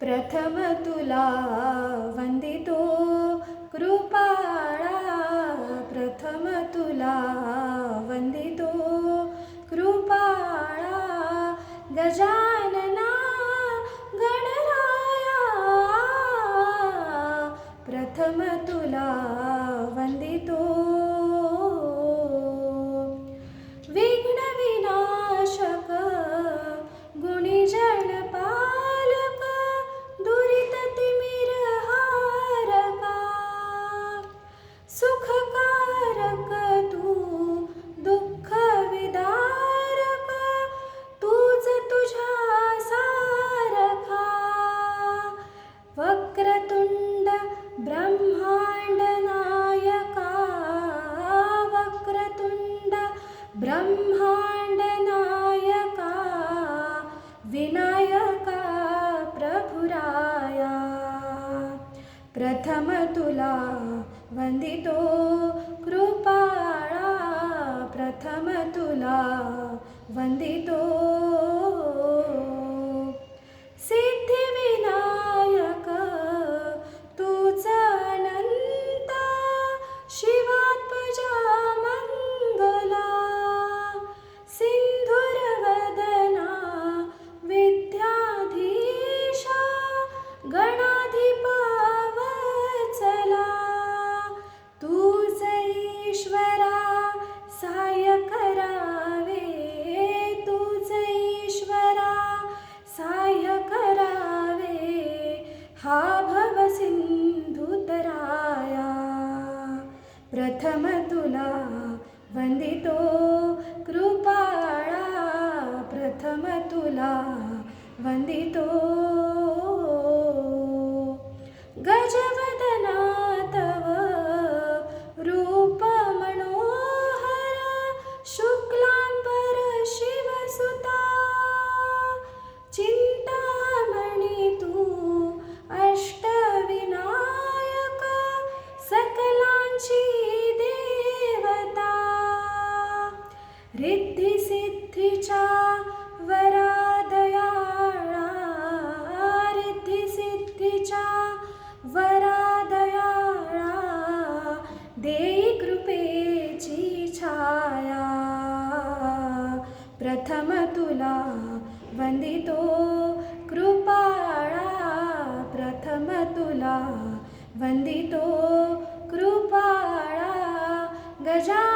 प्रथम तुला वंदितो. कृपाळा प्रथम तुला वंदितो. कृपाळा गजानना गणराया. प्रथम तुला ब्रह्माण्डनायका विनायका प्रभुराया। प्रथमतुला वन्दितो कृपाणा प्रथमतुला वन्दितो हा प्रथमतुला वन्दितो प्रथमतुला वंदितो रिद्धी सिद्धीच्या वरादयाळा रिद्धी सिद्धीच्या वरादयाळा देई कृपेची छाया प्रथम तुला वंदितो कृपाळा प्रथम तुला वंदितो कृपाळा गजानना